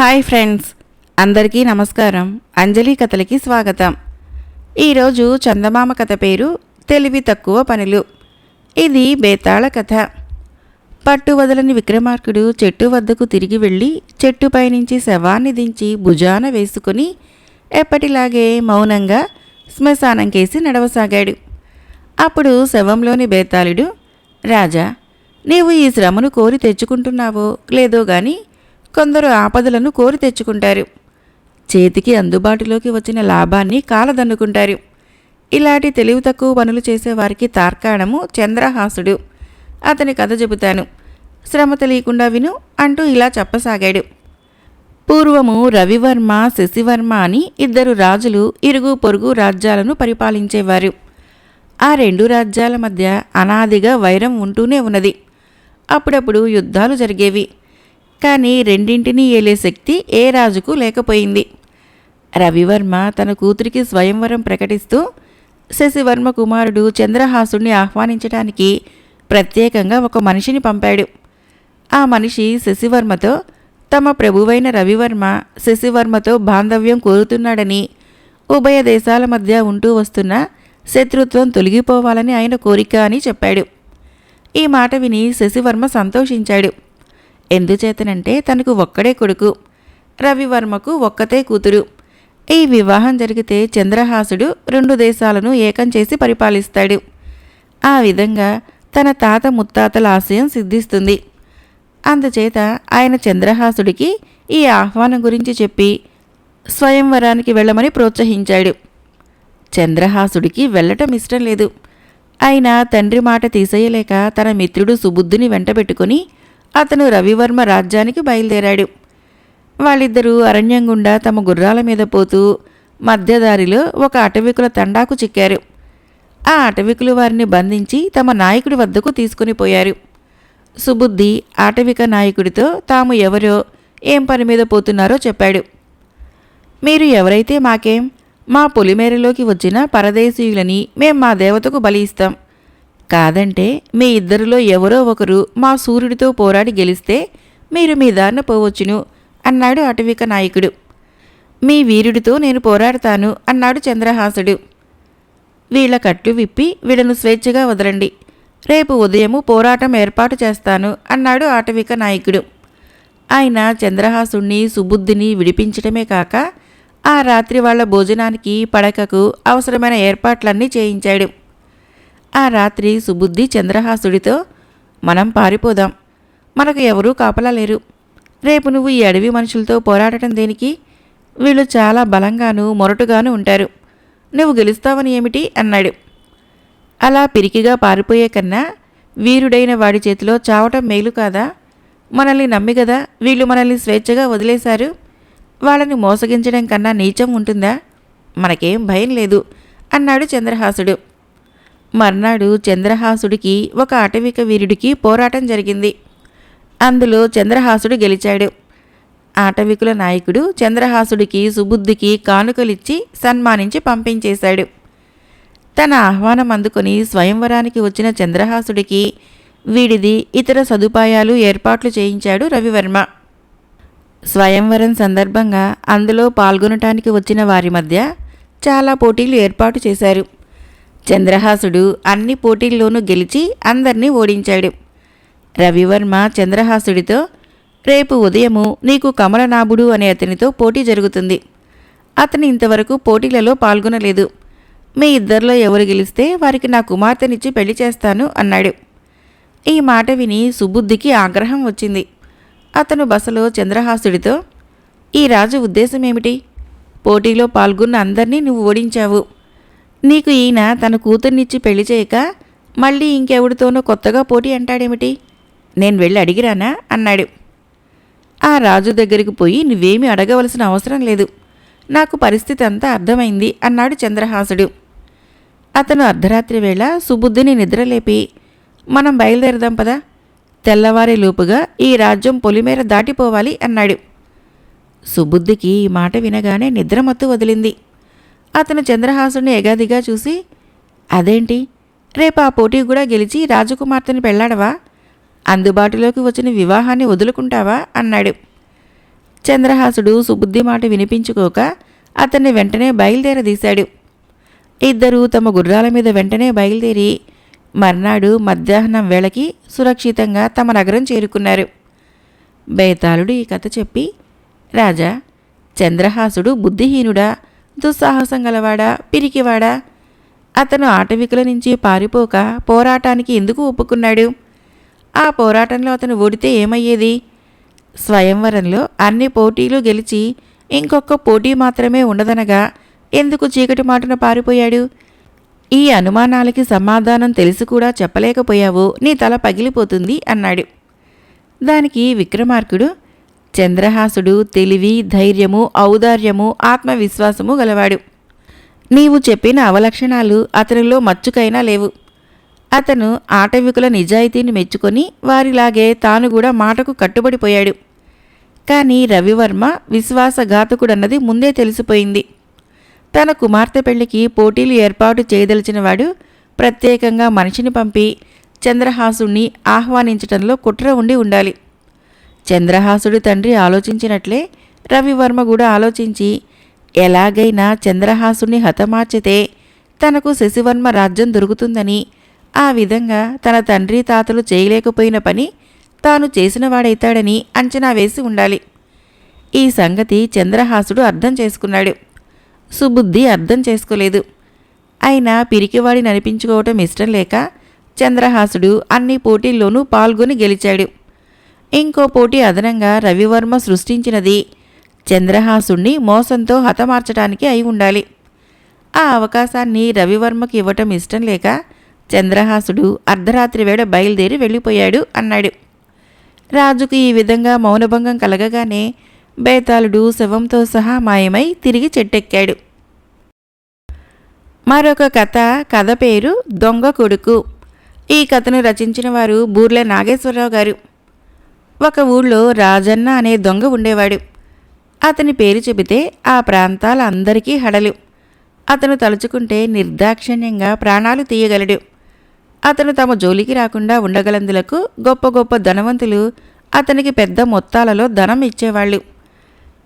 Hi friends అందరికీ నమస్కారం. అంజలి కథలకి స్వాగతం. ఈరోజు చందమామ కథ పేరు తెలివి తక్కువ పనులు. ఇది బేతాళ కథ. పట్టు వదలని విక్రమార్కుడు చెట్టు వద్దకు తిరిగి వెళ్ళి చెట్టుపై నుంచి శవాన్ని దించి భుజాన వేసుకుని ఎప్పటిలాగే మౌనంగా శ్మశానం కేసి నడవసాగాడు. అప్పుడు శవంలోని బేతాళుడు రాజా నీవు ఈ శ్రమను కోరి తెచ్చుకుంటున్నావో లేదో గాని కొందరు ఆపదలను కోరి తెచ్చుకుంటారు. చేతికి అందుబాటులోకి వచ్చిన లాభాన్ని కాలదన్నుకుంటారు. ఇలాంటి తెలివి తక్కువ పనులు చేసేవారికి తార్కాణము చంద్రహాసుడు. అతని కథ చెబుతాను. శ్రమ తెలియకుండా విను అంటూ ఇలా చెప్పసాగాడు. పూర్వము రవివర్మ శశివర్మ అని ఇద్దరు రాజులు ఇరుగు పొరుగు రాజ్యాలను పరిపాలించేవారు. ఆ రెండు రాజ్యాల మధ్య అనాదిగా వైరం ఉంటూనే ఉన్నది. అప్పుడప్పుడు యుద్ధాలు జరిగేవి. కానీ రెండింటినీ ఏలే శక్తి ఏ రాజుకు లేకపోయింది. రవివర్మ తన కూతురికి స్వయంవరం ప్రకటిస్తూ శశివర్మ కుమారుడు చంద్రహాసుడిని ఆహ్వానించడానికి ప్రత్యేకంగా ఒక మనిషిని పంపాడు. ఆ మనిషి శశివర్మతో తమ ప్రభువైన రవివర్మ శశివర్మతో బాంధవ్యం కోరుతున్నాడని ఉభయ దేశాల మధ్య ఉంటూ వస్తున్న శత్రుత్వం తొలగిపోవాలని ఆయన కోరిక అని చెప్పాడు. ఈ మాట విని శశివర్మ సంతోషించాడు. ఎందుచేతనంటే తనకు ఒక్కడే కొడుకు రవివర్మకు ఒక్కతే కూతురు. ఈ వివాహం జరిగితే చంద్రహాసుడు రెండు దేశాలను ఏకం చేసి పరిపాలిస్తాడు. ఆ విధంగా తన తాత ముత్తాతల ఆశయం సిద్ధిస్తుంది. అందుచేత ఆయన చంద్రహాసుడికి ఈ ఆహ్వానం గురించి చెప్పి స్వయంవరానికి వెళ్ళమని ప్రోత్సహించాడు. చంద్రహాసుడికి వెళ్ళటం ఇష్టం లేదు. అయినా తండ్రి మాట తీసేయలేక తన మిత్రుడు సుబుద్ధిని వెంటబెట్టుకుని అతను రవివర్మ రాజ్యానికి బయలుదేరాడు. వాళ్ళిద్దరూ అరణ్యం గుండా తమ గుర్రాల మీద పోతూ మధ్యదారిలో ఒక అటవికుల తండాకు చిక్కారు. ఆ అటవికులు వారిని బంధించి తమ నాయకుడి వద్దకు తీసుకుని పోయారు. సుబుద్ధి ఆటవిక నాయకుడితో తాము ఎవరో ఏం పని మీద పోతున్నారో చెప్పాడు. మీరు ఎవరైతే మాకేం మా పొలిమేరలోకి వచ్చిన పరదేశీయులని మేం మా దేవతకు బలి ఇస్తాం. కాదంటే మీ ఇద్దరిలో ఎవరో ఒకరు మా సూర్యుడితో పోరాడి గెలిస్తే మీరు మీ దారిన పోవచ్చును అన్నాడు అటవిక నాయకుడు. మీ వీరుడితో నేను పోరాడతాను అన్నాడు చంద్రహాసుడు. వీళ్ళ కట్టు విప్పి వీళ్ళను స్వేచ్ఛగా వదలండి. రేపు ఉదయము పోరాటం ఏర్పాటు చేస్తాను అన్నాడు ఆటవిక నాయకుడు. ఆయన చంద్రహాసుణ్ణి సుబుద్ధిని విడిపించటమే కాక ఆ రాత్రి వాళ్ళ భోజనానికి పడకకు అవసరమైన ఏర్పాట్లన్నీ చేయించాడు. ఆ రాత్రి సుబుద్ధి చంద్రహాసుడితో మనం పారిపోదాం. మనకు ఎవరూ కాపలా లేరు. రేపు నువ్వు ఈ అడవి మనుషులతో పోరాడటం దేనికి? వీళ్ళు చాలా బలంగాను మొరటుగాను ఉంటారు. నువ్వు గెలుస్తావని ఏమిటి? అన్నాడు. అలా పిరికిగా పారిపోయే కన్నా వీరుడైన వాడి చేతిలో చావటం మేలు కాదా? మనల్ని నమ్మి కదా వీళ్ళు మనల్ని స్వేచ్ఛగా వదిలేశారు? వాళ్ళని మోసగించడం కన్నా నీచం ఉంటుందా? మనకేం భయం లేదు అన్నాడు చంద్రహాసుడు. మర్నాడు చంద్రహాసుడికి ఒక అటవిక వీరుడికి పోరాటం జరిగింది. అందులో చంద్రహాసుడు గెలిచాడు. ఆటవికుల నాయకుడు చంద్రహాసుడికి సుబుద్ధికి కానుకలిచ్చి సన్మానించి పంపించేశాడు. తన ఆహ్వానం అందుకొని స్వయంవరానికి వచ్చిన చంద్రహాసుడికి వీడిది ఇతర సదుపాయాలు ఏర్పాట్లు చేయించాడు రవివర్మ. స్వయంవరం సందర్భంగా అందులో పాల్గొనటానికి వచ్చిన వారి మధ్య చాలా పోటీలు ఏర్పాటు చేశారు. చంద్రహాసుడు అన్ని పోటీల్లోనూ గెలిచి అందరినీ ఓడించాడు. రవివర్మ చంద్రహాసుడితో రేపు ఉదయము నీకు కమలనాభుడు అనే అతనితో పోటీ జరుగుతుంది. అతను ఇంతవరకు పోటీలలో పాల్గొనలేదు. మీ ఇద్దరిలో ఎవరు గెలిస్తే వారికి నా కుమార్తెనిచ్చి పెళ్ళి చేస్తాను అన్నాడు. ఈ మాట విని సుబుద్ధికి ఆగ్రహం వచ్చింది. అతను బసలో చంద్రహాసుడితో ఈ రాజు ఉద్దేశం ఏమిటి పోటీలో పాల్గొన్న అందరినీ నువ్వు ఓడించావు. నీకు ఈయన తన కూతుర్నిచ్చి పెళ్ళి చేయక మళ్ళీ ఇంకెవడితోనో కొత్తగా పోటీ అంటాడేమిటి? నేను వెళ్ళి అడిగిరానా? అన్నాడు. ఆ రాజు దగ్గరికి పోయి నువ్వేమీ అడగవలసిన అవసరం లేదు. నాకు పరిస్థితి అంతా అర్థమైంది అన్నాడు చంద్రహాసుడు. అతను అర్ధరాత్రి వేళ సుబుద్ధిని నిద్రలేపి మనం బయలుదేరదాం పదా. తెల్లవారే లోపుగా ఈ రాజ్యం పొలిమేర దాటిపోవాలి అన్నాడు. సుబుద్ధికి ఈ మాట వినగానే నిద్రమత్తు వదిలింది. అతను చంద్రహాసుని ఎగాదిగా చూసి అదేంటి? రేపు ఆ పోటీ కూడా గెలిచి రాజకుమార్తెని పెళ్ళాడవా అందుబాటులోకి వచ్చిన వివాహాన్ని వదులుకుంటావా? అన్నాడు. చంద్రహాసుడు సుబుద్ధి మాట వినిపించుకోక అతన్ని వెంటనే బయలుదేరదీశాడు. ఇద్దరూ తమ గుర్రాల మీద వెంటనే బయలుదేరి మర్నాడు మధ్యాహ్నం వేళకి సురక్షితంగా తమ నగరం చేరుకున్నారు. బేతాళుడు ఈ కథ చెప్పి రాజా చంద్రహాసుడు బుద్ధిహీనుడా దుస్సాహసం గలవాడా పిరికివాడా? అతను ఆటవికుల నుంచి పారిపోక పోరాటానికి ఎందుకు ఒప్పుకున్నాడు? ఆ పోరాటంలో అతను ఓడితే ఏమయ్యేది? స్వయంవరంలో అన్ని పోటీలు గెలిచి ఇంకొక పోటీ మాత్రమే ఉండదనగా ఎందుకు చీకటి మాటను పారిపోయాడు? ఈ అనుమానాలకి సమాధానం తెలిసి కూడా చెప్పలేకపోయావు నీ తల పగిలిపోతుంది అన్నాడు. దానికి విక్రమార్కుడు చంద్రహాసుడు తెలివి ధైర్యము ఔదార్యము ఆత్మవిశ్వాసము గలవాడు. నీవు చెప్పిన అవలక్షణాలు అతనిలో మచ్చుకైనా లేవు. అతను ఆటవికుల నిజాయితీని మెచ్చుకొని వారిలాగే తాను కూడా మాటకు కట్టుబడిపోయాడు. కానీ రవివర్మ విశ్వాసఘాతకుడన్నది ముందే తెలిసిపోయింది. తన కుమార్తె పెళ్ళికి పోటీలు ఏర్పాటు చేయదలిచినవాడు ప్రత్యేకంగా మనిషిని పంపి చంద్రహాసుణ్ణి ఆహ్వానించడంలో కుట్ర ఉండి ఉండాలి. చంద్రహాసుడి తండ్రి ఆలోచించినట్లే రవివర్మ కూడా ఆలోచించి ఎలాగైనా చంద్రహాసుని హతమార్చితే తనకు శశివర్మ రాజ్యం దొరుకుతుందని ఆ విధంగా తన తండ్రి తాతలు చేయలేకపోయిన పని తాను చేసినవాడైతాడని అంచనా వేసి ఉండాలి. ఈ సంగతి చంద్రహాసుడు అర్థం చేసుకున్నాడు. సుబుద్ధి అర్థం చేసుకోలేదు. అయినా పిరికివాడిని అనిపించుకోవటం ఇష్టం లేక చంద్రహాసుడు అన్ని పోటీల్లోనూ పాల్గొని గెలిచాడు. ఇంకో పోటీ అదనంగా రవివర్మ సృష్టించినది. చంద్రహాసుణ్ణి మోసంతో హతమార్చడానికి అయి ఉండాలి. ఆ అవకాశాన్ని రవివర్మకి ఇవ్వటం ఇష్టం లేక చంద్రహాసుడు అర్ధరాత్రి వేళ బయలుదేరి వెళ్ళిపోయాడు అన్నాడు. రాజుకు ఈ విధంగా మౌనభంగం కలగగానే బేతాళుడు శవంతో సహా మాయమై తిరిగి చెట్టెక్కాడు. మరొక కథ కథ పేరు దొంగ కొడుకు. ఈ కథను రచించిన వారు బూర్లే నాగేశ్వరరావు గారు. ఒక ఊళ్ళో రాజన్న అనే దొంగ ఉండేవాడు. అతని పేరు చెబితే ఆ ప్రాంతాల అందరికీ హడలు. అతను తలుచుకుంటే నిర్దాక్షిణ్యంగా ప్రాణాలు తీయగలడు. అతను తమ జోలికి రాకుండా ఉండగలందులకు గొప్ప గొప్ప ధనవంతులు అతనికి పెద్ద మొత్తాలలో ధనం ఇచ్చేవాళ్ళు.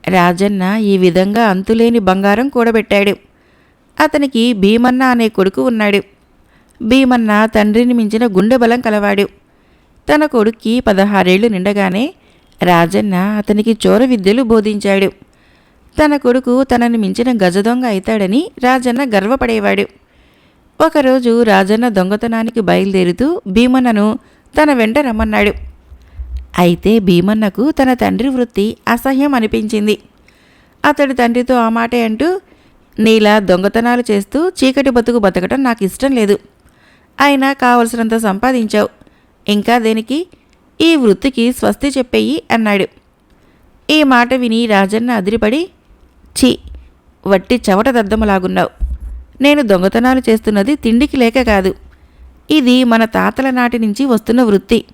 రాజన్న ఈ విధంగా అంతులేని బంగారం కూడబెట్టాడు. అతనికి భీమన్న అనే కొడుకు ఉన్నాడు. భీమన్న తండ్రిని మించిన గుండె బలం కలవాడు. తన కొడుక్కి పదహారేళ్ళు నిండగానే రాజన్న అతనికి చోర విద్యలు బోధించాడు. తన కొడుకు తనని మించిన గజదొంగ అవుతాడని రాజన్న గర్వపడేవాడు. ఒకరోజు రాజన్న దొంగతనానికి బయలుదేరుతూ భీమన్నను తన వెంట రమ్మన్నాడు. అయితే భీమన్నకు తన తండ్రి వృత్తి అసహ్యం అనిపించింది. అతడి తండ్రితో ఆ మాటే అంటూ నీలా దొంగతనాలు చేస్తూ చీకటి బతుకు బతకటం నాకు ఇష్టం లేదు. అయినా కావలసినంత సంపాదించావు. ఇంకా దేనికి? ఈ వృత్తికి స్వస్తి చెప్పేయి అన్నాడు. ఈ మాట విని రాజన్న అదిరిపడి ఛీ వట్టి చవట దద్దములాగున్నావు. నేను దొంగతనాలు చేస్తున్నది తిండికి లేక కాదు. ఇది మన తాతల నాటి నుంచి వస్తున్న వృత్తి.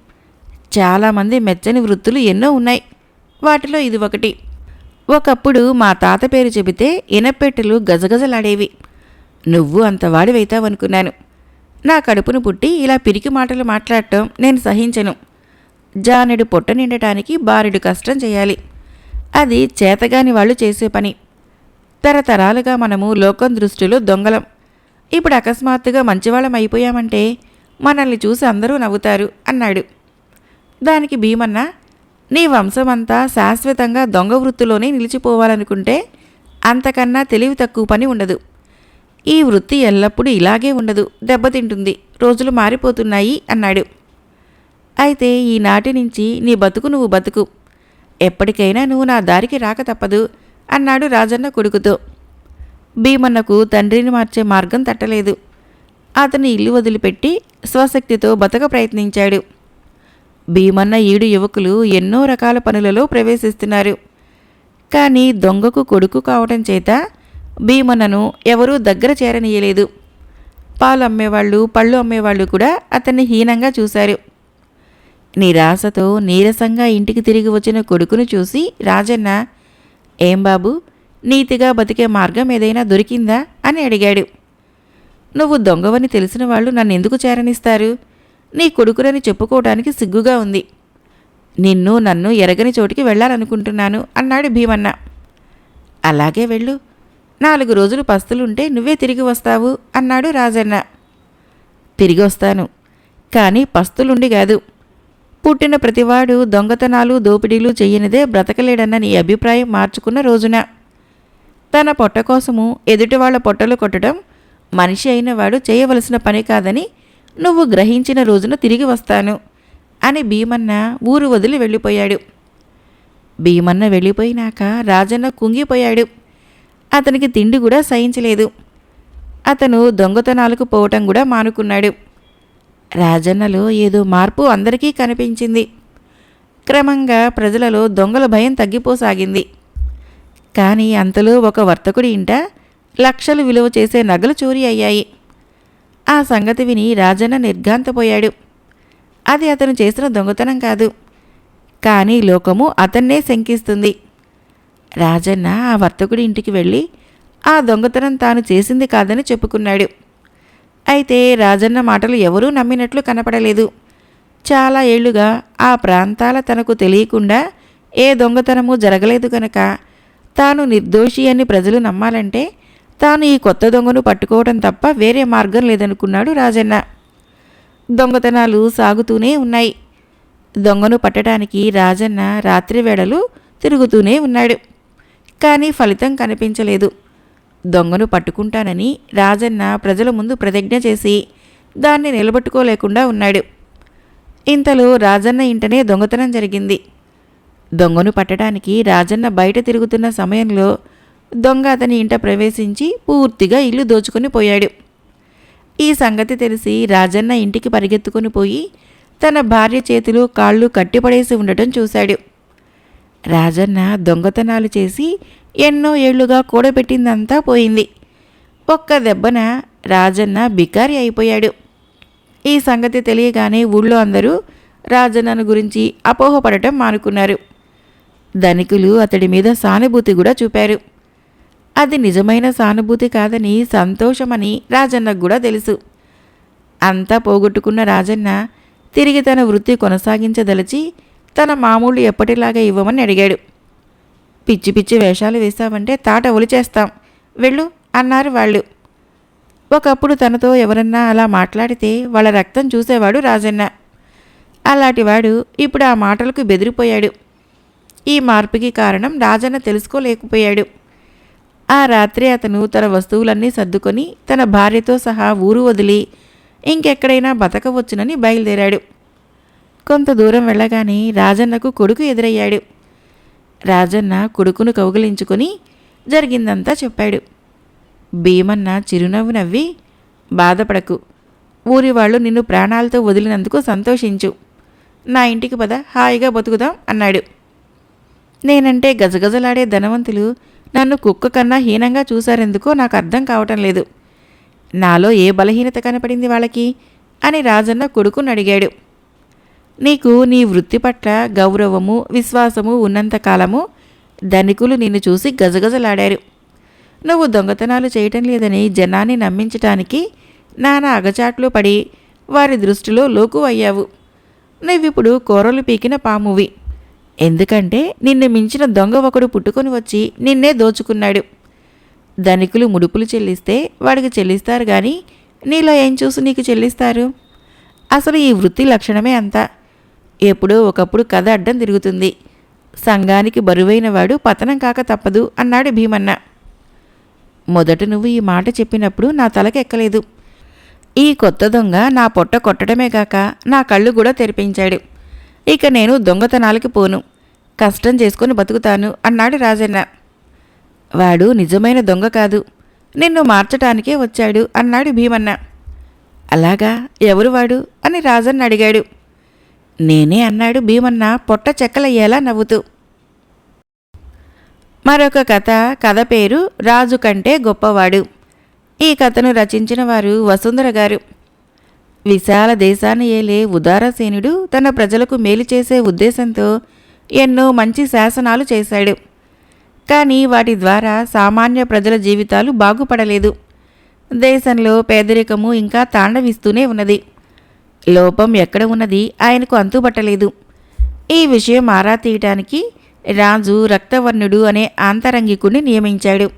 చాలామంది మెచ్చని వృత్తులు ఎన్నో ఉన్నాయి. వాటిలో ఇది ఒకటి. ఒకప్పుడు మా తాత పేరు చెబితే ఇనపెట్టెలు గజగజలాడేవి. నువ్వు అంత వాడివైతావనుకున్నాను. నా కడుపును పుట్టి ఇలా పిరికి మాటలు మాట్లాడటం నేను సహించను. జానెడు పొట్ట నిండటానికి బారెడు కష్టం చేయాలి. అది చేతగాని వాళ్ళు చేసే పని. తరతరాలుగా మనము లోకం దృష్టిలో దొంగలం. ఇప్పుడు అకస్మాత్తుగా మంచివాళ్ళం అయిపోయామంటే మనల్ని చూసి అందరూ నవ్వుతారు అన్నాడు. దానికి భీమన్న నీ వంశమంతా శాశ్వతంగా దొంగ వృత్తిలోనే నిలిచిపోవాలనుకుంటే అంతకన్నా తెలివి తక్కువ పని ఉండదు. ఈ వృత్తి ఎల్లప్పుడూ ఇలాగే ఉండదు దెబ్బతింటుంది రోజులు మారిపోతున్నాయి అన్నాడు. అయితే ఈనాటి నుంచి నీ బతుకు నువ్వు బతుకు. ఎప్పటికైనా నువ్వు నా దారికి రాక తప్పదు అన్నాడు రాజన్న కొడుకుతో. భీమన్నకు తండ్రిని మార్చే మార్గం తట్టలేదు. అతను ఇల్లు వదిలిపెట్టి స్వశక్తితో బతక ప్రయత్నించాడు. భీమన్న ఈడు యువకులు ఎన్నో రకాల పనులలో ప్రవేశిస్తున్నారు. కానీ దొంగకు కొడుకు కావటం చేత భీమనను ఎవరూ దగ్గర చేరనీయలేదు. పాలు అమ్మేవాళ్ళు పళ్ళు అమ్మేవాళ్ళు కూడా అతన్ని హీనంగా చూశారు. నిరాశతో నీరసంగా ఇంటికి తిరిగి వచ్చిన కొడుకును చూసి రాజన్న ఏం బాబు నీతిగా బతికే మార్గం ఏదైనా దొరికిందా? అని అడిగాడు. నువ్వు దొంగవని తెలిసిన వాళ్ళు నన్ను ఎందుకు చేరనిస్తారు? నీ కొడుకునని చెప్పుకోవడానికి సిగ్గుగా ఉంది. నిన్ను నన్ను ఎరగని చోటికి వెళ్ళాలనుకుంటున్నాను అన్నాడు భీమన్న. అలాగే వెళ్ళు నాలుగు రోజులు పస్తులుంటే నువ్వే తిరిగి వస్తావు అన్నాడు రాజన్న. తిరిగి వస్తాను కానీ పస్తులుండి కాదు. పుట్టిన ప్రతివాడు దొంగతనాలు దోపిడీలు చెయ్యనిదే బ్రతకలేడన్న నీ అభిప్రాయం మార్చుకున్న రోజున. తన పొట్ట కోసము ఎదుటివాళ్ళ పొట్టలు కొట్టడం మనిషి అయినవాడు చేయవలసిన పని కాదని నువ్వు గ్రహించిన రోజున తిరిగి వస్తాను అని భీమన్న ఊరు వదిలి వెళ్ళిపోయాడు. భీమన్న వెళ్ళిపోయినాక రాజన్న కుంగిపోయాడు. అతనికి తిండి కూడా సహించలేదు. అతను దొంగతనాలకు పోవటం కూడా మానుకున్నాడు. రాజన్నలో ఏదో మార్పు అందరికీ కనిపించింది. క్రమంగా ప్రజలలో దొంగల భయం తగ్గిపోసాగింది. కానీ అంతలో ఒక వర్తకుడి ఇంట లక్షలు విలువ చేసే నగలు చోరీ అయ్యాయి. ఆ సంగతి విని రాజన్న నిర్ఘాంతపోయాడు. అది అతను చేసిన దొంగతనం కాదు. కానీ లోకము అతన్నే శంకిస్తుంది. రాజన్న ఆ వర్తకుడి ఇంటికి వెళ్ళి ఆ దొంగతనం తాను చేసింది కాదని చెప్పుకున్నాడు. అయితే రాజన్న మాటలు ఎవరూ నమ్మినట్లు కనపడలేదు. చాలా ఏళ్ళుగా ఆ ప్రాంతాల తనకు తెలియకుండా ఏ దొంగతనము జరగలేదు కనుక తాను నిర్దోషి అని ప్రజలు నమ్మాలంటే తాను ఈ కొత్త దొంగను పట్టుకోవడం తప్ప వేరే మార్గం లేదనుకున్నాడు రాజన్న. దొంగతనాలు సాగుతూనే ఉన్నాయి. దొంగను పట్టడానికి రాజన్న రాత్రి వేళలు తిరుగుతూనే ఉన్నాడు. కానీ ఫలితం కనిపించలేదు. దొంగను పట్టుకుంటానని రాజన్న ప్రజల ముందు ప్రతిజ్ఞ చేసి దాన్ని నిలబెట్టుకోలేకుండా ఉన్నాడు. ఇంతలో రాజన్న ఇంటనే దొంగతనం జరిగింది. దొంగను పట్టడానికి రాజన్న బయట తిరుగుతున్న సమయంలో దొంగ అతని ఇంట ప్రవేశించి పూర్తిగా ఇల్లు దోచుకొని పోయాడు. ఈ సంగతి తెలిసి రాజన్న ఇంటికి పరిగెత్తుకొని పోయి తన భార్య చేతులు కాళ్ళు కట్టిపడేసి ఉండటం చూశాడు. రాజన్న దొంగతనాలు చేసి ఎన్నో ఏళ్ళుగా కూడబెట్టిందంతా పోయింది. ఒక్క దెబ్బన రాజన్న బికారి అయిపోయాడు. ఈ సంగతి తెలియగానే ఊళ్ళో అందరూ రాజన్నను గురించి అపోహపడటం మానుకున్నారు. ధనికులు అతడి మీద సానుభూతి కూడా చూపారు. అది నిజమైన సానుభూతి కాదని సంతోషమని రాజన్నకు కూడా తెలుసు. అంతా పోగొట్టుకున్న రాజన్న తిరిగి తన వృత్తి కొనసాగించదలిచి తన మామూలు ఎప్పటిలాగా ఇవ్వమని అడిగాడు. పిచ్చి పిచ్చి వేషాలు వేశావంటే తాట ఒలిచేస్తాం వెళ్ళు అన్నారు వాళ్ళు. ఒకప్పుడు తనతో ఎవరన్నా అలా మాట్లాడితే వాళ్ళ రక్తం చూసేవాడు రాజన్న. అలాంటివాడు ఇప్పుడు ఆ మాటలకు బెదిరిపోయాడు. ఈ మార్పుకి కారణం రాజన్న తెలుసుకోలేకపోయాడు. ఆ రాత్రి అతను తన వస్తువులన్నీ సర్దుకొని తన భార్యతో సహా ఊరు వదిలి ఇంకెక్కడైనా బతకవచ్చునని బయలుదేరాడు. కొంత దూరం వెళ్ళగానే రాజన్నకు కొడుకు ఎదురయ్యాడు. రాజన్న కొడుకును కౌగిలించుకొని జరిగిందంతా చెప్పాడు. భీమన్న చిరునవ్వు నవ్వి బాధపడకు. ఊరి వాళ్ళు నిన్ను ప్రాణాలతో వదిలినందుకు సంతోషించు. నా ఇంటికి పద హాయిగా బతుకుదాం అన్నాడు. నేనంటే గజగజలాడే ధనవంతులు నన్ను కుక్క కన్నా హీనంగా చూశారెందుకో నాకు అర్థం కావటం లేదు. నాలో ఏ బలహీనత కనపడింది వాళ్ళకి? అని రాజన్న కొడుకుని అడిగాడు. నీకు నీ వృత్తి పట్ల గౌరవము విశ్వాసము ఉన్నంతకాలము ధనికులు నిన్ను చూసి గజగజలాడారు. నువ్వు దొంగతనాలు చేయటం లేదని జనాన్ని నమ్మించటానికి నానా అగచాట్లు పడి వారి దృష్టిలో లోకు అయ్యావు. నువ్విప్పుడు కూరలు పీకిన పామువి. ఎందుకంటే నిన్ను మించిన దొంగ ఒకడు పుట్టుకొని వచ్చి నిన్నే దోచుకున్నాడు. ధనికులు ముడుపులు చెల్లిస్తే వాడికి చెల్లిస్తారు కానీ నీలో ఏం చూసి నీకు చెల్లిస్తారు? అసలు ఈ వృత్తి లక్షణమే అంతా. ఎప్పుడో ఒకప్పుడు కథ అడ్డం తిరుగుతుంది. సంఘానికి బరువైన వాడు పతనం కాక తప్పదు అన్నాడు భీమన్న. మొదట నువ్వు ఈ మాట చెప్పినప్పుడు నా తలకెక్కలేదు ఈ కొత్త దొంగ నా పొట్ట కొట్టడమే కాక నా కళ్ళు కూడా తెరిపించాడు. ఇక నేను దొంగతనాలకి పోను. కష్టం చేసుకుని బతుకుతాను అన్నాడు రాజన్న. వాడు నిజమైన దొంగ కాదు. నిన్ను మార్చటానికే వచ్చాడు అన్నాడు భీమన్న. అలాగా ఎవరు వాడు అని రాజన్న అడిగాడు. నేనే అన్నాడు భీమన్న పొట్ట చెక్కలయ్యేలా నవ్వుతూ. మరొక కథ కథ పేరు రాజు కంటే గొప్పవాడు. ఈ కథను రచించిన వారు వసుంధర గారు. విశాల దేశాన్ని ఏలే ఉదారసేనుడు తన ప్రజలకు మేలు చేసే ఉద్దేశంతో ఎన్నో మంచి శాసనాలు చేశాడు. కానీ వాటి ద్వారా సామాన్య ప్రజల జీవితాలు బాగుపడలేదు. దేశంలో పేదరికము ఇంకా తాండవిస్తూనే ఉన్నది. లోపం ఎక్కడ ఉన్నది? ఆయనకు అంతుబట్టలేదు ఈ విషయం ఆరా తీయటానికి రాజు రక్తవర్ణుడు అనే ఆంతరంగికుడిని నియమించాడు.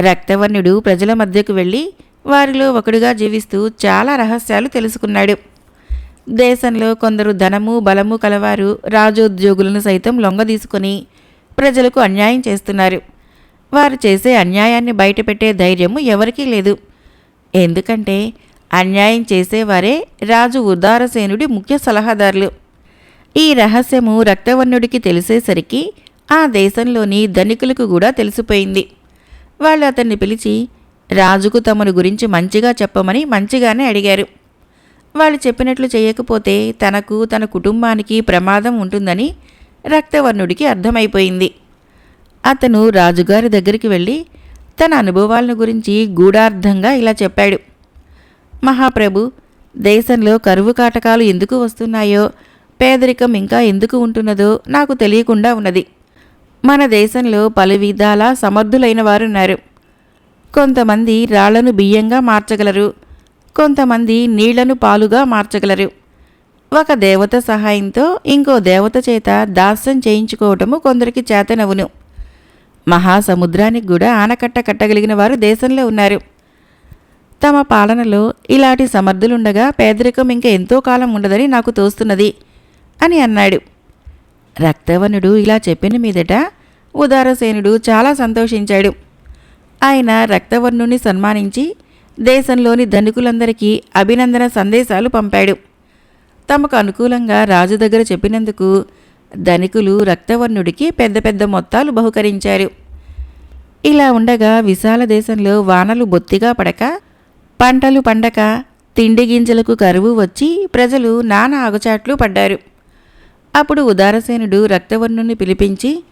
రక్తవర్ణుడు ప్రజల మధ్యకు వెళ్ళి వారిలో ఒకడుగా జీవిస్తూ చాలా రహస్యాలు తెలుసుకున్నాడు. దేశంలో కొందరు ధనము బలము కలవారు రాజోద్యోగులను సైతం లొంగదీసుకొని ప్రజలకు అన్యాయం చేస్తున్నారు. వారు చేసే అన్యాయాన్ని బయటపెట్టే ధైర్యము ఎవరికీ లేదు. ఎందుకంటే అన్యాయం చేసేవారే రాజు ఉదారసేనుడి ముఖ్య సలహాదారులు. ఈ రహస్యము రక్తవర్ణుడికి తెలిసేసరికి ఆ దేశంలోని ధనికులకు కూడా తెలిసిపోయింది. వాళ్ళు అతన్ని పిలిచి రాజుకు తమను గురించి మంచిగా చెప్పమని మంచిగానే అడిగారు. వాళ్ళు చెప్పినట్లు చేయకపోతే తనకు తన కుటుంబానికి ప్రమాదం ఉంటుందని రక్తవర్ణుడికి అర్థమైపోయింది. అతను రాజుగారి దగ్గరికి వెళ్ళి తన అనుభవాలను గురించి గూఢార్థంగా ఇలా చెప్పాడు. మహాప్రభు దేశంలో కరువు కాటకాలు ఎందుకు వస్తున్నాయో పేదరికం ఇంకా ఎందుకు ఉంటున్నదో నాకు తెలియకుండా ఉన్నది. మన దేశంలో పలు విధాల సమర్థులైన వారున్నారు. కొంతమంది రాళ్ళను బియ్యంగా మార్చగలరు కొంతమంది నీళ్ళను పాలుగా మార్చగలరు. ఒక దేవత సహాయంతో ఇంకో దేవత చేత దాస్యం చేయించుకోవటము కొందరికి చేతనవును. మహాసముద్రానికి కూడా ఆనకట్ట కట్టగలిగిన వారు దేశంలో ఉన్నారు. తమ పాలనలో ఇలాంటి సమర్థులుండగా పేదరికం ఇంకా ఎంతో కాలం ఉండదని నాకు తోస్తున్నది అని అన్నాడు. రక్తవర్ణుడు ఇలా చెప్పిన మీదట ఉదారసేనుడు చాలా సంతోషించాడు. ఆయన రక్తవర్ణుని సన్మానించి దేశంలోని ధనికులందరికీ అభినందన సందేశాలు పంపాడు. తమకు అనుకూలంగా రాజు దగ్గర చెప్పినందుకు ధనికులు రక్తవర్ణుడికి పెద్ద పెద్ద మొత్తాలు బహుకరించారు. ఇలా ఉండగా విశాల దేశంలో వానలు బొత్తిగా పడక పంటలు పండక తిండి గింజలకు కరువు వచ్చి ప్రజలు నానా ఆగుచాట్లు పడ్డారు. అప్పుడు ఉదారసేనుడు రక్తవర్ణుని పిలిపించి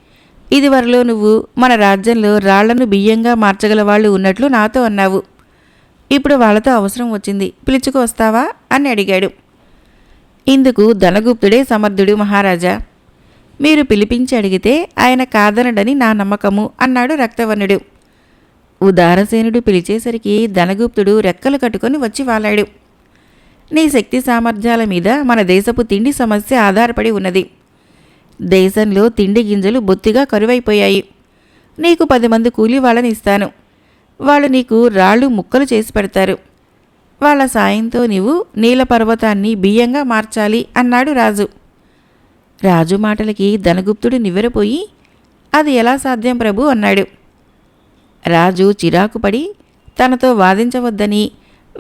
ఇదివరలో నువ్వు మన రాజ్యంలో రాళ్ళను బియ్యంగా మార్చగల వాళ్ళు ఉన్నట్లు నాతో అన్నావు. ఇప్పుడు వాళ్ళతో అవసరం వచ్చింది. పిలుచుకు వస్తావా? అని అడిగాడు. ఇందుకు ధనగుప్తుడే సమర్థుడు మహారాజా. మీరు పిలిపించి అడిగితే ఆయన కాదనడని నా నమ్మకము అన్నాడు రక్తవర్ణుడు. ఉదారసేనుడు పిలిచేసరికి ధనగుప్తుడు రెక్కలు కట్టుకొని వచ్చి వాలాడు. నీ శక్తి సామర్థ్యాల మీద మన దేశపు తిండి సమస్య ఆధారపడి ఉన్నది. దేశంలో తిండి గింజలు బొత్తిగా కరువైపోయాయి. నీకు పది మంది కూలి వాళ్ళని ఇస్తాను వాళ్ళు నీకు రాళ్ళు ముక్కలు చేసి పెడతారు. వాళ్ళ సాయంతో నీవు నీల పర్వతాన్ని బియ్యంగా మార్చాలి అన్నాడు రాజు. రాజు మాటలకి ధనగుప్తుడు నివ్వెరపోయి అది ఎలా సాధ్యం ప్రభు అన్నాడు. రాజు చిరాకుపడి తనతో వాదించవద్దని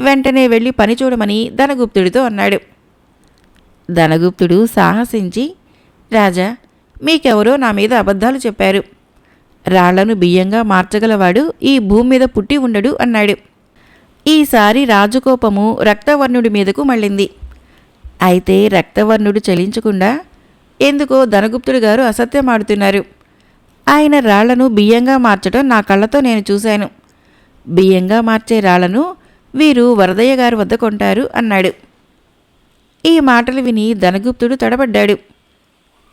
వెంటనే వెళ్ళి పని చూడమని ధనగుప్తుడితో అన్నాడు. ధనగుప్తుడు సాహసించి రాజా మీకెవరో నా మీద అబద్ధాలు చెప్పారు. రాళ్ళను బియ్యంగా మార్చగలవాడు ఈ భూమి మీద పుట్టి ఉండడు అన్నాడు. ఈసారి రాజుకోపము రక్తవర్ణుడి మీదకు మళ్ళింది. అయితే రక్తవర్ణుడు చలించకుండా ఎందుకో ధనగుప్తుడు గారు అసత్యమాడుతున్నారు ఆయన రాళ్ళను బియ్యంగా మార్చడం నా కళ్ళతో నేను చూశాను. బియ్యంగా మార్చే రాళ్ళను వీరు వరదయ్య గారి వద్ద కొంటారు అన్నాడు. ఈ మాటలు విని ధనగుప్తుడు తడబడ్డాడు.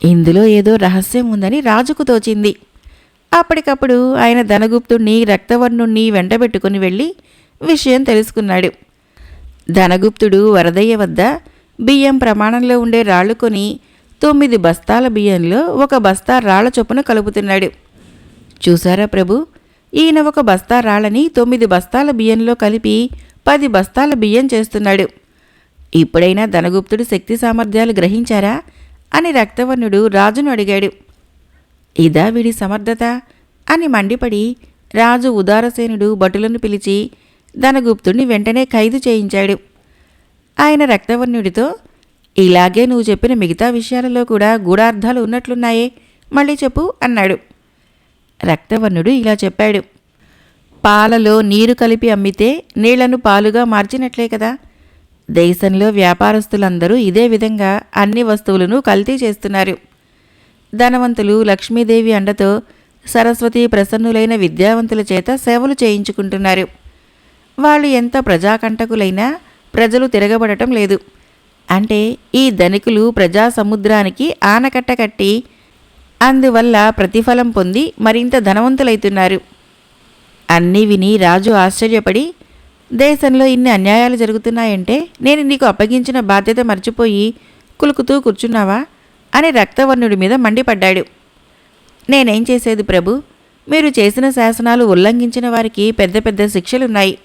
ఇందులో ఏదో రహస్యం ఉందని రాజుకు తోచింది. అప్పటికప్పుడు ఆయన ధనగుప్తుణ్ణి రక్తవర్ణుణ్ణి వెంటబెట్టుకుని వెళ్ళి విషయం తెలుసుకున్నాడు. ధనగుప్తుడు వరదయ్య వద్ద బియ్యం ప్రమాణంలో ఉండే రాళ్ళు కొని తొమ్మిది బస్తాల బియ్యంలో ఒక బస్తా రాళ్ళ చొప్పున కలుపుతున్నాడు. చూసారా ప్రభు? ఈయన ఒక బస్తా రాళ్ళని తొమ్మిది బస్తాల బియ్యంలో కలిపి పది బస్తాల బియ్యం చేస్తున్నాడు. ఇప్పుడైనా ధనగుప్తుడు శక్తి సామర్థ్యాలు గ్రహించారా? అని రక్తవర్ణుడు రాజును అడిగాడు. ఇదా వీడి సమర్థత? అని మండిపడి రాజు ఉదారసేనుడు భటులను పిలిచి ధనగుప్తుడిని వెంటనే ఖైదు చేయించాడు. ఆయన రక్తవర్ణుడితో ఇలాగే నువ్వు చెప్పిన మిగతా విషయాలలో కూడా గూఢార్థాలు ఉన్నట్లున్నాయే. మళ్ళీ చెప్పు అన్నాడు. రక్తవర్ణుడు ఇలా చెప్పాడు. పాలలో నీరు కలిపి అమ్మితే నీళ్ళను పాలుగా మార్చినట్లే కదా. దేశంలో వ్యాపారస్తులందరూ ఇదే విధంగా అన్ని వస్తువులను కల్తీ చేస్తున్నారు. ధనవంతులు లక్ష్మీదేవి అండతో సరస్వతి ప్రసన్నులైన విద్యావంతుల చేత సేవలు చేయించుకుంటున్నారు. వాళ్ళు ఎంత ప్రజాకంటకులైనా ప్రజలు తిరగబడటం లేదు. అంటే ఈ ధనికులు ప్రజా సముద్రానికి ఆనకట్ట కట్టి అందువల్ల ప్రతిఫలం పొంది మరింత ధనవంతులైతున్నారు. అన్నీ విని రాజు ఆశ్చర్యపడి దేశంలో ఇన్ని అన్యాయాలు జరుగుతున్నాయంటే నేను నీకు అప్పగించిన బాధ్యత మర్చిపోయి కులుకుతూ కూర్చున్నావా? అని రక్తవర్ణుడి మీద మండిపడ్డాడు. నేనేం చేసేది ప్రభు? మీరు చేసిన శాసనాలు ఉల్లంఘించిన వారికి పెద్ద పెద్ద శిక్షలున్నాయి.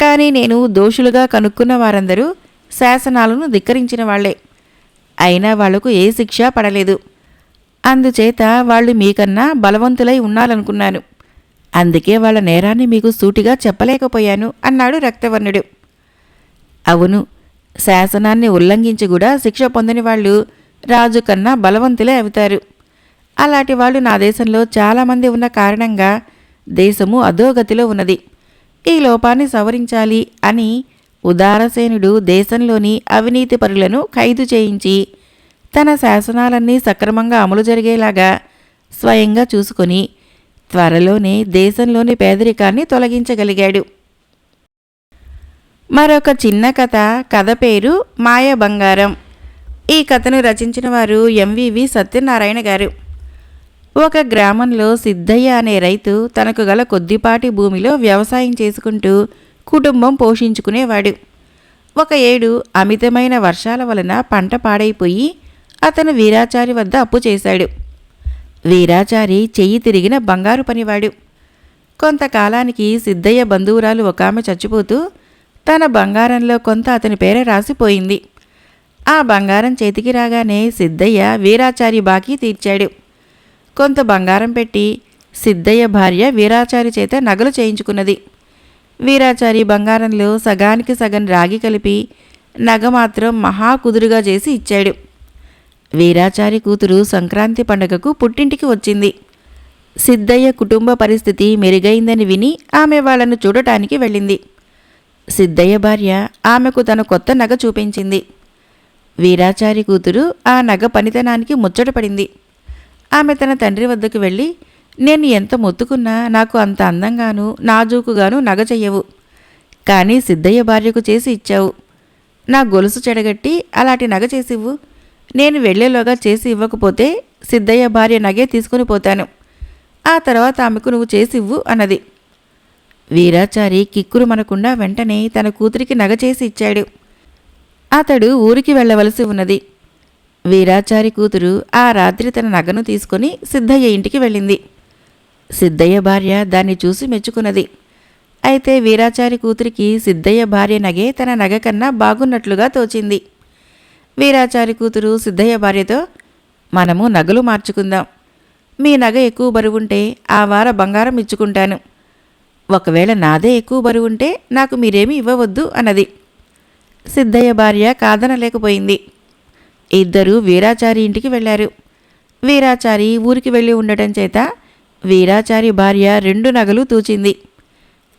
కానీ నేను దోషులుగా కనుక్కున్న వారందరూ శాసనాలను ధిక్కరించిన వాళ్ళే అయినా వాళ్ళకు ఏ శిక్ష పడలేదు. అందుచేత వాళ్ళు మీకన్నా బలవంతులై ఉండాలనుకున్నాను అందుకే వాళ్ళ నేరాన్ని మీకు సూటిగా చెప్పలేకపోయాను అన్నాడు రక్తవర్ణుడు. అవును శాసనాన్ని ఉల్లంఘించి కూడా శిక్ష పొందని వాళ్ళు రాజు కన్నా బలవంతులే అవుతారు. అలాంటి వాళ్ళు నా దేశంలో చాలామంది ఉన్న కారణంగా దేశము అధోగతిలో ఉన్నది. ఈ లోపాన్ని సవరించాలి అని ఉదారసేనుడు దేశంలోని అవినీతి పరులను ఖైదు చేయించి తన శాసనాలన్నీ సక్రమంగా అమలు జరిగేలాగా స్వయంగా చూసుకొని త్వరలోనే దేశంలోని పేదరికాన్ని తొలగించగలిగాడు. మరొక చిన్న కథ కథ పేరు మాయ బంగారం ఈ కథను రచించిన వారు ఎంవివి సత్యనారాయణ గారు. ఒక గ్రామంలో సిద్ధయ్య అనే రైతు తనకు గల కొద్దిపాటి భూమిలో వ్యవసాయం చేసుకుంటూ కుటుంబం పోషించుకునేవాడు. ఒక ఏడు అమితమైన వర్షాల వలన పంట పాడైపోయి అతను వీరాచారి వద్ద అప్పు చేశాడు. వీరాచారి చెయ్యి తిరిగిన బంగారు పనివాడు. కొంతకాలానికి సిద్ధయ్య బంధువురాలు ఒక ఆమె చచ్చిపోతూ తన బంగారంలో కొంత అతని పేర రాసిపోయింది. ఆ బంగారం చేతికి రాగానే సిద్ధయ్య వీరాచారి బాకీ తీర్చాడు. కొంత బంగారం పెట్టి సిద్ధయ్య భార్య వీరాచారి చేత నగలు చేయించుకున్నది. వీరాచారి బంగారంలో సగానికి సగం రాగి కలిపి నగ మాత్రం మహా కుదురుగా చేసి ఇచ్చాడు. వీరాచారి కూతురు సంక్రాంతి పండగకు పుట్టింటికి వచ్చింది. సిద్ధయ్య కుటుంబ పరిస్థితి మెరుగైందని విని ఆమె వాళ్ళను చూడటానికి వెళ్ళింది. సిద్ధయ్య భార్య ఆమెకు తన కొత్త నగ చూపించింది. వీరాచారి కూతురు ఆ నగ పనితనానికి ముచ్చటపడింది ఆమె తన తండ్రి వద్దకు వెళ్ళి నేను ఎంత మొత్తుకున్నా నాకు అంత అందంగాను నాజూకుగాను నగ చెయ్యవు. కానీ సిద్ధయ్య భార్యకు చేసి ఇచ్చావు. నా గొలుసు చెడగట్టి అలాంటి నగ చేసివ్వు. నేను వెళ్ళేలోగా చేసి ఇవ్వకపోతే సిద్ధయ్య భార్య నగే తీసుకుని పోతాను. ఆ తర్వాత ఆమెకు నువ్వు చేసివ్వు అన్నది. వీరాచారి కిక్కురు మనకుండా వెంటనే తన కూతురికి నగ చేసి ఇచ్చాడు. అతడు ఊరికి వెళ్ళవలసి ఉన్నది. వీరాచారి కూతురు ఆ రాత్రి తన నగను తీసుకుని సిద్ధయ్య ఇంటికి వెళ్ళింది. సిద్ధయ్య భార్య దాన్ని చూసి మెచ్చుకున్నది. అయితే వీరాచారి కూతురికి సిద్ధయ్య భార్య నగే తన నగ కన్నా బాగున్నట్లుగా తోచింది. వీరాచారి కూతురు సిద్ధయ్య భార్యతో మనము నగలు మార్చుకుందాం. మీ నగ ఎక్కువ బరువుంటే ఆ వార బంగారం ఇచ్చుకుంటాను. ఒకవేళ నాదే ఎక్కువ బరువుంటే నాకు మీరేమీ ఇవ్వవద్దు అన్నది. సిద్ధయ్య భార్య కాదనలేకపోయింది ఇద్దరూ వీరాచారి ఇంటికి వెళ్ళారు వీరాచారి ఊరికి వెళ్ళి ఉండటం చేత వీరాచారి భార్య రెండు నగలు తూచింది.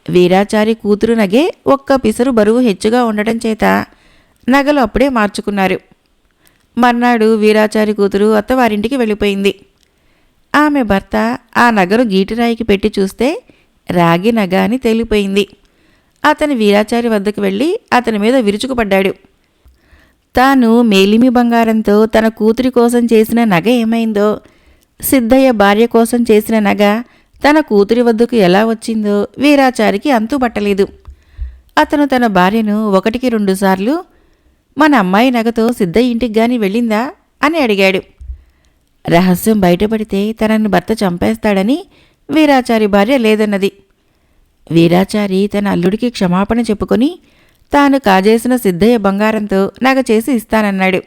వీరాచారి కూతురు నగే ఒక్క పిసరు బరువు హెచ్చుగా ఉండటం చేత నగలు అప్పుడే మార్చుకున్నారు. మర్నాడు వీరాచారి కూతురు అత్తవారింటికి వెళ్ళిపోయింది. ఆమె భర్త ఆ నగను గీటిరాయికి పెట్టి చూస్తే రాగి నగ అని తేలిపోయింది. అతని వీరాచారి వద్దకు వెళ్ళి అతని మీద విరుచుకుపడ్డాడు. తాను మేలిమి బంగారంతో తన కూతురి కోసం చేసిన నగ ఏమైందో సిద్ధయ్య భార్య కోసం చేసిన నగ తన కూతురి వద్దకు ఎలా వచ్చిందో వీరాచారికి అంతుబట్టలేదు. అతను తన భార్యను ఒకటికి రెండుసార్లు మన అమ్మాయి నగతో సిద్ధయ్య ఇంటికి గాని వెళ్ళిందా? అని అడిగాడు. రహస్యం బయటపడితే తనని భర్త చంపేస్తాడని వీరాచారి భార్య లేదన్నది. వీరాచారి తన అల్లుడికి క్షమాపణ చెప్పుకొని తాను కాజేసిన సిద్ధయ్య బంగారంతో నగ చేసి ఇస్తానన్నాడు.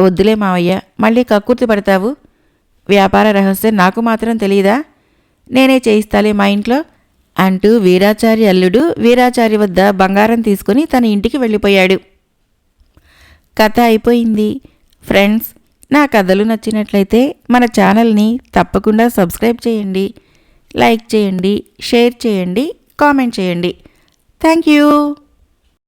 వద్దులే మావయ్య మళ్ళీ కక్కుర్తి పడతావు. వ్యాపార రహస్యం నాకు మాత్రం తెలియదా నేనే చేయిస్తాలే మా ఇంట్లో? అంటూ వీరాచారి అల్లుడు వీరాచారి వద్ద బంగారం తీసుకుని తన ఇంటికి వెళ్ళిపోయాడు. కథ అయిపోయింది. ఫ్రెండ్స్ నా కథలు నచ్చినట్లయితే మన ఛానల్ని తప్పకుండా సబ్స్క్రైబ్ చేయండి. లైక్ చేయండి షేర్ చేయండి కామెంట్ చేయండి. Thank you.